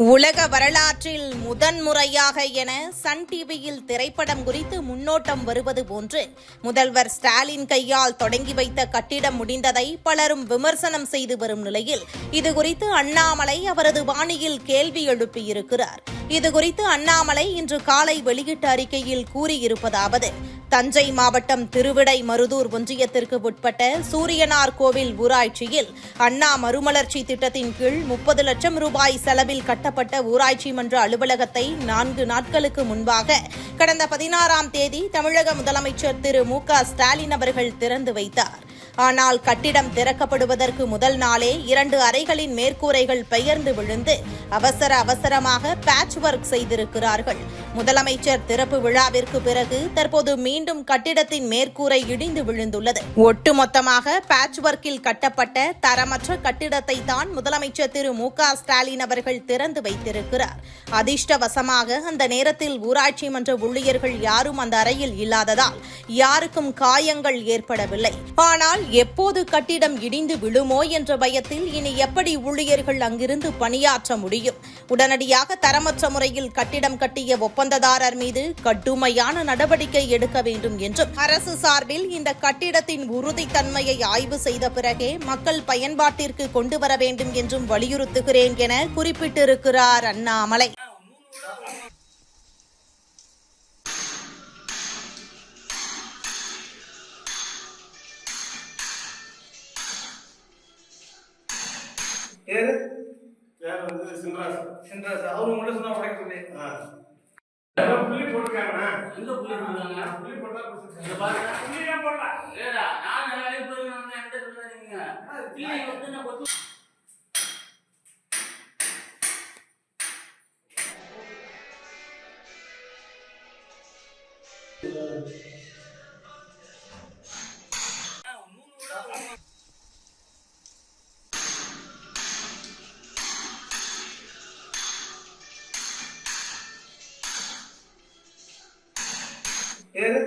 உலக வரலாற்றில் முதன்முறையாக என சன் டிவியில் திரைப்படம் குறித்து முன்னோட்டம் வருவது போன்று முதல்வர் ஸ்டாலின் கையால் தொடங்கி வைத்த கட்டிடம் முடிந்ததை பலரும் விமர்சனம் செய்து வரும் நிலையில் இதுகுறித்து அண்ணாமலை அவரது பாணியில் கேள்வி எழுப்பியிருக்கிறார். இதுகுறித்து அண்ணாமலை இன்று காலை வெளியிட்ட அறிக்கையில் கூறியிருப்பதாவது தஞ்சை மாவட்டம் திருவிடை மருதூர் ஒன்றியத்திற்கு உட்பட்ட சூரியனார் கோவில் ஊராட்சியில் அண்ணா மறுமலர்ச்சி திட்டத்தின் கீழ் முப்பது லட்சம் ரூபாய் செலவில் கட்டப்பட்ட ஊராட்சி மன்ற அலுவலகத்தை நான்கு நாட்களுக்கு முன்பாக கடந்த பதினாறாம் தேதி தமிழக முதலமைச்சர் திரு மு க ஸ்டாலின் அவர்கள் திறந்து வைத்தார். ஆனால் கட்டிடம் திறக்கப்படுவதற்கு முதல் நாளே இரண்டு அறைகளின் மேற்கூரைகள் பெயர்ந்து விழுந்து அவசர அவசரமாக பேட்ச் ஒர்க் செய்திருக்கிறார்கள். முதலமைச்சர் திறப்பு விழாவிற்கு பிறகு தற்போது மீண்டும் கட்டிடத்தின் மேற்கூரை இடிந்து விழுந்துள்ளது. ஒட்டுமொத்தமாக பேட்ச் ஒர்க்கில் கட்டப்பட்ட தரமற்ற கட்டிடத்தை தான் முதலமைச்சர் திரு மு க ஸ்டாலின் அவர்கள் திறந்து வைத்திருக்கிறார். அதிர்ஷ்டவசமாக அந்த நேரத்தில் ஊராட்சி மன்ற ஊழியர்கள் யாரும் அந்த அறையில் இல்லாததால் யாருக்கும் காயங்கள் ஏற்படவில்லை. ஆனால் எப்போது கட்டிடம் இடிந்து விழுமோ என்ற பயத்தில் இனி எப்படி ஊழியர்கள் அங்கிருந்து பணியாற்ற முடியும்? உடனடியாக தரமற்ற முறையில் கட்டிடம் கட்டிய ஒப்பந்ததாரர் மீது கடுமையான நடவடிக்கை எடுக்க வேண்டும் என்றும் அரசு சார்பில் இந்த கட்டிடத்தின் உறுதித்தன்மையை ஆய்வு செய்த பிறகே மக்கள் பயன்பாட்டிற்கு கொண்டு வர வேண்டும் என்றும் வலியுறுத்துகிறேன் என குறிப்பிட்டிருக்கிறார் அண்ணாமலை. ஏது பேர் வந்து சின்ராஸ் அவரு சொன்னா உடைக்க ஏதோ புள்ளி எங்க புள்ளி போடுறாங்க? புள்ளி போட்டா இங்க பாருங்க. புள்ளி ஏன் போடல ஏடா, நான் வேலைக்கு போயிருக்கேன், நான் என்கிட்ட சொல்லாதீங்க. புள்ளி வந்து நான் கொத்து- ஏது பேர்?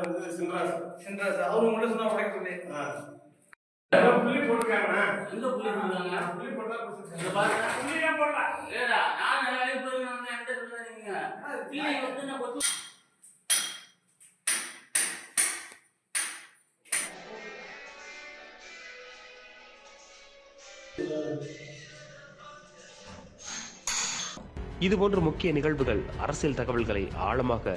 வந்து சின்ராஸ் சென்றாஸ் அவரு உங்கள்ட்ட சொன்னா உடைக்க சொல்லி ஆ. ஏதோ புள்ளி போட்டிருக்காங்கண்ணா. எங்க புள்ளி போடுறாங்க? புள்ளி போட்டா கொடுத்து இங்க பாருங்க. புள்ளி ஏன் போடல? ஏடா, நான் நிறைய வேலைக்கு போயிருக்கேன், நான் என்கிட்ட சொல்லாதீங்க. புள்ளி வந்து நான் கொத்து- இதுபோன்ற முக்கிய நிகழ்வுகள் அரசியல் தகவல்களை ஆழமாக